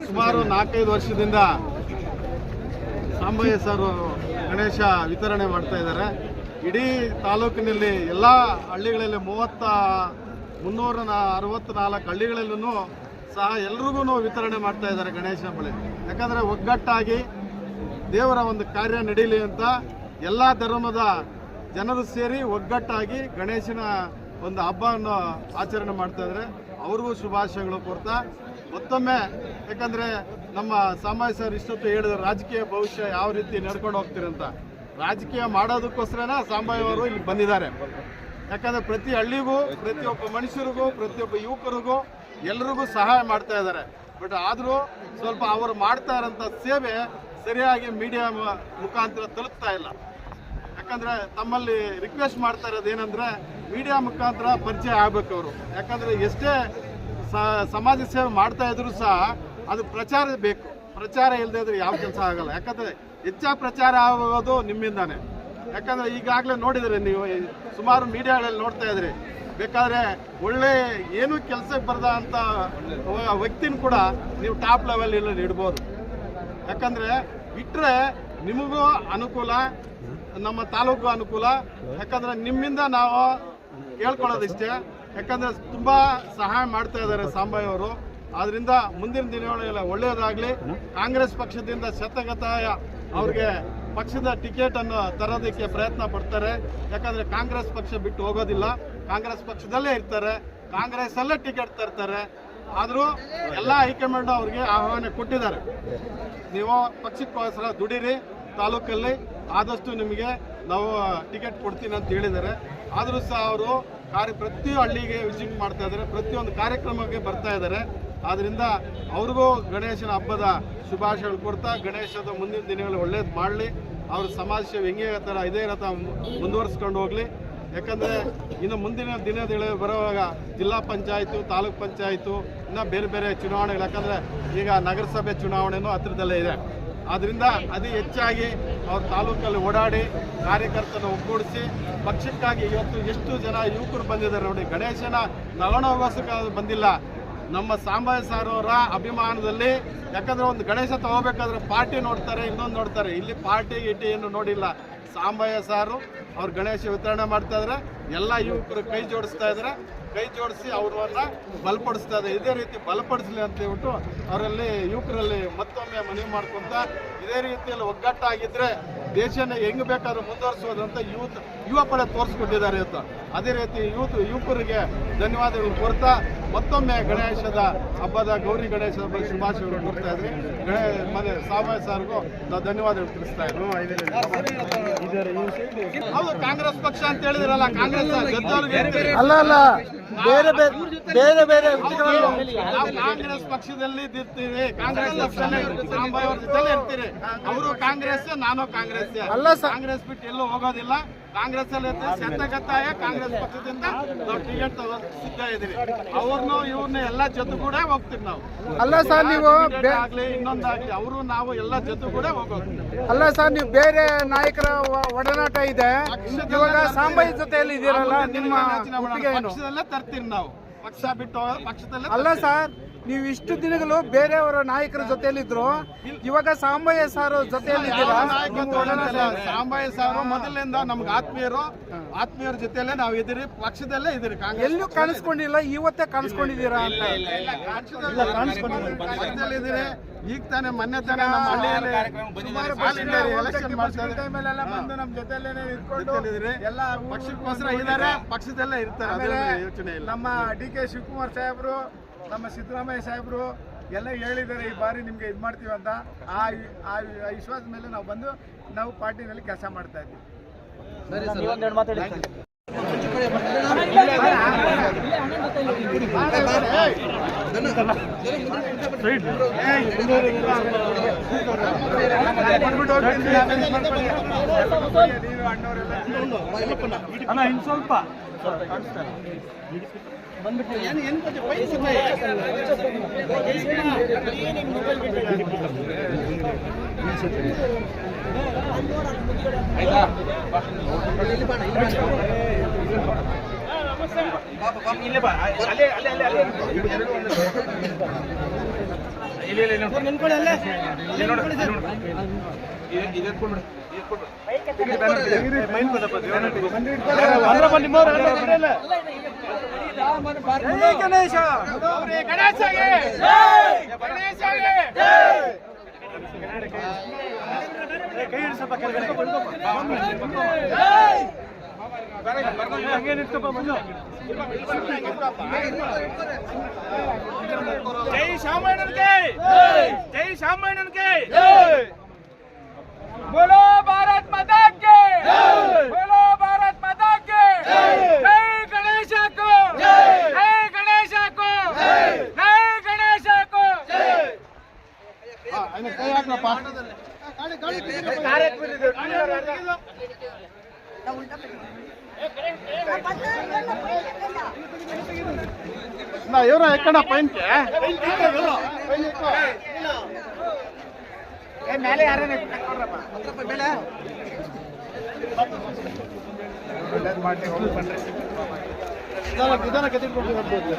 ಸುಮಾರು ನಾಲ್ಕೈದು ವರ್ಷದಿಂದ ಸಾಂಬಯ್ಯ ಸರ್, ಗಣೇಶ ವಿತರಣೆ ಮಾಡ್ತಾ ಇದ್ದಾರೆ. ಇಡೀ ತಾಲೂಕಿನಲ್ಲಿ ಎಲ್ಲ ಹಳ್ಳಿಗಳಲ್ಲಿ ಮೂವತ್ತ, ಮುನ್ನೂರ ಅರವತ್ತ್ನಾಲ್ಕು ಹಳ್ಳಿಗಳಲ್ಲೂ ಸಹ ಎಲ್ರಿಗೂ ವಿತರಣೆ ಮಾಡ್ತಾ ಇದ್ದಾರೆ ಗಣೇಶ ಬಳಿ ಯಾಕಂದರೆ ಒಗ್ಗಟ್ಟಾಗಿ ದೇವರ ಒಂದು ಕಾರ್ಯ ನಡೀಲಿ ಅಂತ ಎಲ್ಲ ಧರ್ಮದ ಜನರು ಸೇರಿ ಒಗ್ಗಟ್ಟಾಗಿ ಗಣೇಶನ ಒಂದು ಹಬ್ಬವನ್ನು ಆಚರಣೆ ಮಾಡ್ತಾ ಇದ್ದಾರೆ. ಅವ್ರಿಗೂ ಶುಭಾಶಯಗಳು ಕೊಡ್ತಾ ಮತ್ತೊಮ್ಮೆ ಯಾಕಂದ್ರೆ ನಮ್ಮ ಸಾಮಾನ್ಯ ಸರ್ ಇಷ್ಟೊತ್ತು ಹೇಳಿದ್ರು ರಾಜಕೀಯ ಭವಿಷ್ಯ ಯಾವ ರೀತಿ ನಡ್ಕೊಂಡು ಹೋಗ್ತೀರಂತ ರಾಜಕೀಯ ಮಾಡೋದಕ್ಕೋಸ್ಕರನೇ ಸಾಂಬಯ್ಯ ಅವರು ಇಲ್ಲಿ ಬಂದಿದ್ದಾರೆ. ಯಾಕಂದ್ರೆ ಪ್ರತಿ ಹಳ್ಳಿಗೂ, ಪ್ರತಿಯೊಬ್ಬ ಮನುಷ್ಯರಿಗೂ, ಪ್ರತಿಯೊಬ್ಬ ಯುವಕರಿಗೂ ಎಲ್ರಿಗೂ ಸಹಾಯ ಮಾಡ್ತಾ ಇದ್ದಾರೆ. ಬಟ್ ಆದರೂ ಸ್ವಲ್ಪ ಅವರು ಮಾಡ್ತಾ ಇರೋಂಥ ಸೇವೆ ಸರಿಯಾಗಿ ಮೀಡಿಯಾ ಮುಖಾಂತರ ತಲುಪ್ತಾ ಇಲ್ಲ. ಯಾಕಂದ್ರೆ ತಮ್ಮಲ್ಲಿ ರಿಕ್ವೆಸ್ಟ್ ಮಾಡ್ತಾ ಇರೋದು ಏನಂದ್ರೆ ಮೀಡಿಯಾ ಮುಖಾಂತರ ಪರಿಚಯ ಆಗ್ಬೇಕು ಅವರು. ಯಾಕಂದ್ರೆ ಎಷ್ಟೇ ಸಮಾಜ ಸೇವೆ ಮಾಡ್ತಾ ಇದ್ರು ಸಹ ಅದು ಪ್ರಚಾರ ಬೇಕು. ಪ್ರಚಾರ ಇಲ್ಲದೆ ಇದ್ರೆ ಯಾವ ಕೆಲಸ ಆಗಲ್ಲ. ಯಾಕಂದ್ರೆ ಹೆಚ್ಚಾ ಪ್ರಚಾರ ಆಗೋದು ನಿಮ್ಮಿಂದಾನೆ. ಯಾಕಂದ್ರೆ ಈಗಾಗಲೇ ನೋಡಿದರೆ ನೀವು ಸುಮಾರು ಮೀಡಿಯಾಗಳಲ್ಲಿ ನೋಡ್ತಾ ಇದ್ರಿ. ಬೇಕಾದ್ರೆ ಒಳ್ಳೆ ಏನು ಕೆಲಸಕ್ಕೆ ಬರದ ಅಂತ ವ್ಯಕ್ತಿನ ಕೂಡ ನೀವು ಟಾಪ್ ಲೆವೆಲ್ ಇಲ್ಲಿ ಇಡ್ಬೋದು. ಯಾಕಂದ್ರೆ ಇಟ್ಟರೆ ನಿಮಗೂ ಅನುಕೂಲ, ನಮ್ಮ ತಾಲೂಕು ಅನುಕೂಲ. ಯಾಕಂದ್ರೆ ನಿಮ್ಮಿಂದ ನಾವು ಕೇಳ್ಕೊಳ್ಳೋದಿಷ್ಟೇ. ಯಾಕಂದ್ರೆ ತುಂಬಾ ಸಹಾಯ ಮಾಡ್ತಾ ಇದ್ದಾರೆ ಅವರು. ಆದ್ರಿಂದ ಮುಂದಿನ ದಿನಗಳಲ್ಲಿ ಒಳ್ಳೆಯದಾಗ್ಲಿ. ಕಾಂಗ್ರೆಸ್ ಪಕ್ಷದಿಂದ ಶತಗತಾಯ ಅವ್ರಿಗೆ ಪಕ್ಷದ ಟಿಕೆಟ್ ಅನ್ನು ತರೋದಕ್ಕೆ ಪ್ರಯತ್ನ ಪಡ್ತಾರೆ. ಯಾಕಂದ್ರೆ ಕಾಂಗ್ರೆಸ್ ಪಕ್ಷ ಬಿಟ್ಟು ಹೋಗೋದಿಲ್ಲ. ಕಾಂಗ್ರೆಸ್ ಪಕ್ಷದಲ್ಲೇ ಇರ್ತಾರೆ. ಕಾಂಗ್ರೆಸ್ ಅಲ್ಲೇ ಟಿಕೆಟ್ ತರ್ತಾರೆ. ಆದರೂ ಎಲ್ಲ ಹೈಕಮಾಂಡ್ ಅವ್ರಿಗೆ ಆಹ್ವಾನ ಕೊಟ್ಟಿದ್ದಾರೆ. ನೀವು ಪಕ್ಷಕ್ಕೋಸ್ಕರ ದುಡೀರಿ ತಾಲೂಕಲ್ಲಿ. ಆದಷ್ಟು ನಿಮಗೆ ನಾವು ಟಿಕೆಟ್ ಕೊಡ್ತೀನಿ ಅಂತ ಹೇಳಿದ್ದಾರೆ. ಆದರೂ ಸಹ ಅವರು ಕಾರ್ಯ ಪ್ರತಿ ಹಳ್ಳಿಗೆ ವಿಸಿಟ್ ಮಾಡ್ತಾ ಇದ್ದಾರೆ. ಪ್ರತಿಯೊಂದು ಕಾರ್ಯಕ್ರಮಕ್ಕೆ ಬರ್ತಾ ಇದ್ದಾರೆ. ಆದ್ರಿಂದ ಅವ್ರಿಗೂ ಗಣೇಶನ ಹಬ್ಬದ ಶುಭಾಶಯಗಳು ಕೊಡ್ತಾ ಗಣೇಶದ ಮುಂದಿನ ದಿನಗಳು ಒಳ್ಳೇದು ಮಾಡಲಿ. ಅವ್ರ ಸಮಾಜ ಸೇವೆ ಹೆಂಗೆ ಥರ ಇದೇ ರಥ ಮುಂದುವರಿಸ್ಕೊಂಡು ಹೋಗಲಿ. ಯಾಕಂದ್ರೆ ಇನ್ನು ಮುಂದಿನ ದಿನಗಳ ಬರುವಾಗ ಜಿಲ್ಲಾ ಪಂಚಾಯಿತು, ತಾಲೂಕ್ ಪಂಚಾಯಿತು, ಇನ್ನು ಬೇರೆ ಬೇರೆ ಚುನಾವಣೆಗಳು. ಯಾಕಂದ್ರೆ ಈಗ ನಗರಸಭೆ ಚುನಾವಣೆನೂ ಹತ್ತಿರದಲ್ಲೇ ಇದೆ. ಆದ್ದರಿಂದ ಅತಿ ಹೆಚ್ಚಾಗಿ ಅವ್ರ ತಾಲೂಕಲ್ಲಿ ಓಡಾಡಿ ಕಾರ್ಯಕರ್ತನ ಒಗ್ಗೂಡಿಸಿ ಪಕ್ಷಕ್ಕಾಗಿ ಇವತ್ತು ಎಷ್ಟು ಜನ ಯುವಕರು ಬಂದಿದ್ದಾರೆ ನೋಡಿ. ಗಣೇಶನ ನಗಣೋಗೋಸ್ಕರ ಬಂದಿಲ್ಲ. ನಮ್ಮ ಸಾಂಬಾಯ ಸಾರ್ ಅವರ ಅಭಿಮಾನದಲ್ಲಿ, ಯಾಕಂದ್ರೆ ಒಂದು ಗಣೇಶ ತಗೋಬೇಕಾದ್ರೆ ಪಾರ್ಟಿ ನೋಡ್ತಾರೆ, ಇನ್ನೊಂದು ನೋಡ್ತಾರೆ. ಇಲ್ಲಿ ಪಾರ್ಟಿ ಗಿಟಿ ಏನು ನೋಡಿಲ್ಲ. ಸಾಂಬಯ್ಯ ಸಾರು, ಅವ್ರು ಗಣೇಶ ವಿತರಣೆ ಮಾಡ್ತಾ ಇದ್ದಾರೆ ಎಲ್ಲ ಯುವಕರು ಕೈ ಜೋಡಿಸ್ತಾ ಇದ್ದಾರೆ ಕೈ ಜೋಡಿಸಿ ಅವ್ರನ್ನ ಬಲಪಡಿಸ್ತಾ ಇದೆ ಇದೇ ರೀತಿ ಬಲಪಡಿಸಲಿ ಅಂತ ಹೇಳ್ಬಿಟ್ಟು ಅವರಲ್ಲಿ ಯುವಕರಲ್ಲಿ ಮತ್ತೊಮ್ಮೆ ಮನವಿ ಮಾಡ್ಕೊಂತ ಇದೇ ರೀತಿಯಲ್ಲಿ ಒಗ್ಗಟ್ಟಾಗಿದ್ರೆ ದೇಶನ ಹೆಂಗ್ ಬೇಕಾದ್ರೂ ಮುಂದುವರಿಸೋದಂತ ಯೂತ್ ಯುವ ಪಡೆ ತೋರಿಸ್ಕೊಟ್ಟಿದ್ದಾರೆ ಅಂತ. ಅದೇ ರೀತಿ ಯೂತ್ ಯುವಕರಿಗೆ ಧನ್ಯವಾದಗಳು ಕೊಡ್ತಾ ಮತ್ತೊಮ್ಮೆ ಗಣೇಶದ ಹಬ್ಬದ ಗೌರಿ ಗಣೇಶ ಹಬ್ಬದ ಶುಭಾಶಯಗಳು ಕೊಡ್ತಾ ಇದ್ರಿ. ಮತ್ತೆ ಸಾಮಯ್ಯ ಸಾರ್ಗೂ ನಾವು ಧನ್ಯವಾದಗಳು ತಿಳಿಸ್ತಾ ಇದ್ದೀವಿ ಹೌದು ಕಾಂಗ್ರೆಸ್ ಪಕ್ಷ ಅಂತ ಹೇಳಿದ್ರಲ್ಲ ಕಾಂಗ್ರೆಸ್. ಅಲ್ಲ ಅಲ್ಲ ಬೇರೆ ಬೇರೆ ಬೇರೆ ಕಾಂಗ್ರೆಸ್ ಪಕ್ಷದಲ್ಲಿ ಇರ್ತೀವಿ ಕಾಂಗ್ರೆಸ್ ಪಕ್ಷದಲ್ಲಿ ಇರ್ತೀರಿ. ಅವರು ಕಾಂಗ್ರೆಸ್ ನಾನು ಕಾಂಗ್ರೆಸ್. ಕಾಂಗ್ರೆಸ್ ಬಿಟ್ಟು ಎಲ್ಲೂ ಹೋಗೋದಿಲ್ಲ. ಕಾಂಗ್ರೆಸ್ ಅಲ್ಲಿ ಕತ್ತಾಯ ಕಾಂಗ್ರೆಸ್ ಪಕ್ಷದಿಂದ ನಾವು ಟಿಕೆಟ್ ಸಿದ್ಧ ಇದೀವಿ. ಅವ್ರನ್ನ ಇವ್ರನ್ನ ಎಲ್ಲ ಜೊತೆ ಕೂಡ ಹೋಗ್ತೀವಿ ನಾವು. ಅಲ್ಲ ಸರ್ ನೀವು ಆಗ್ಲಿ ಇನ್ನೊಂದಾಗ್ಲಿ ಅವರು ನಾವು ಎಲ್ಲ ಜೊತೆ ಕೂಡ ಹೋಗೋದು. ಅಲ್ಲ ಸರ್ ನೀವು ಬೇರೆ ನಾಯಕರ ಒಡನಾಟ ಇದೆ. ಇವಾಗ ಸಾಂಬಾಯಿ ಜೊತೆಯಲ್ಲಿ ಇದ್ದೀರಲ್ಲ ನಿಮ್ಮ ಪಕ್ಷದಲ್ಲೇ ತರ್ತೀವಿ ನಾವು. ಪಕ್ಷ ಬಿಟ್ಟು ಪಕ್ಷದಲ್ಲೇ ಅಲ್ಲ ಸರ್ ನೀವು ಇಷ್ಟು ದಿನಗಳು ಬೇರೆಯವರ ನಾಯಕರ ಜೊತೆಯಲ್ಲಿ ಇದ್ರು ಇವಾಗ ಸಾಂಬಯ್ಯ ಸಾರ್ ಜೊತೆಯಲ್ಲಿ ಇದ್ದೀರಾ ಯಾವ ನಿಮ್ಮ ನಾಯಕತ್ವ ಒಡನಾಟ ಸಾಂಬಯ್ಯ ಸಾರು ಮೊದಲಿಂದ ನಮ್ಗೆ ಆತ್ಮೀಯರು ಆತ್ಮೀಯರ ಜೊತೆಯಲ್ಲೇ ನಾವು ಇದ್ದೀರಿ ಪಕ್ಷದಲ್ಲೇ ಇದ್ದೀರಿ ಕಾಂಗ್ರೆಸ್ ಎಲ್ಲೂ ಕಾಣಿಸ್ಕೊಂಡಿಲ್ಲ ಇವತ್ತೇ ಕಾಣಿಸ್ಕೊಂಡಿದ್ದೀರಾ ಅಂತ. ಪಕ್ಷದಲ್ಲಿ ಇದ್ದೀರಿ ಈಗ ತಾನೇ ಮೊನ್ನೆ ತಾನೇ ನಮ್ಮ ಹಳ್ಳಿಯಲ್ಲಿ ಎಲೆಕ್ಷನ್ ಇದ್ದಾರೆ. ನಮ್ಮ ಜೊತೆಲೇನೆ ಜೊತೆಲಿದ್ದೀರಿ. ಪಕ್ಷಕ್ಕೋಸ್ಕರ ಇದ್ದಾರೆ ಪಕ್ಷದಲ್ಲೇ ಇರ್ತಾರೆ ಯೋಚನೆ ಇಲ್ಲ. ನಮ್ಮ ಡಿ ಕೆ ಶಿವಕುಮಾರ್ ಸಾಹೇಬರು ನಮ್ಮ ಸಿದ್ದರಾಮಯ್ಯ ಸಾಹೇಬರು ಎಲ್ಲ ಹೇಳಿದ್ದಾರೆ ಈ ಬಾರಿ ನಿಮಗೆ ಇದು ಮಾಡ್ತೀವಿ ಅಂತ. ಆ ಆ ಆ ವಿಶ್ವಾಸದ ಮೇಲೆ ನಾವು ಬಂದು ನಾವು ಪಾರ್ಟಿನಲ್ಲಿ ಕೆಲಸ ಮಾಡ್ತಾ ಇದ್ದೀವಿ. ಅಣ್ಣ ಇನ್ ಸ್ವಲ್ಪ ಬಂದ್ಬಿಟ್ಟು ಏನು ಏನು ಕೊಡ್ತೀವಿ ಪೈಸೆ ಮೊಬೈಲ್ ಆಯ್ತಾ ಗಣೇಶ ಕೈ ಹಿಡಿಸಪ್ಪ ಕೆಳಗಡೆ ಜೈ ಶಾಮಣ್ಣನಿಗೆ ಜೈ ಶಾಮಣ್ಣನಿಗೆ ಬೋಲೋ ಭಾರತ್ ಮತಕ್ಕೆ! ಬೋಲೋ ಭಾರತ್ ಮತಕ್ಕೆ! ಜೈ ಗಣೇಶಕ್ಕೂ ಜೈ ಗಣೇಶಕ್ಕೂ ಜೈ ಗಣೇಶಕ್ಕೂ ಕಾರ್ಯಕ್ರಮ ನಾ ಇವರ ಎಕ್ಕಡ ಪೈನ್ಕೆ ಮೇಲೆ ಯಾರನ್ನ ನಿಧಾನ ನಿಧಾನ ಕೆತ್ತಿಟ್ಕೊಂಡು ಹೋಗ್ಬೋದು.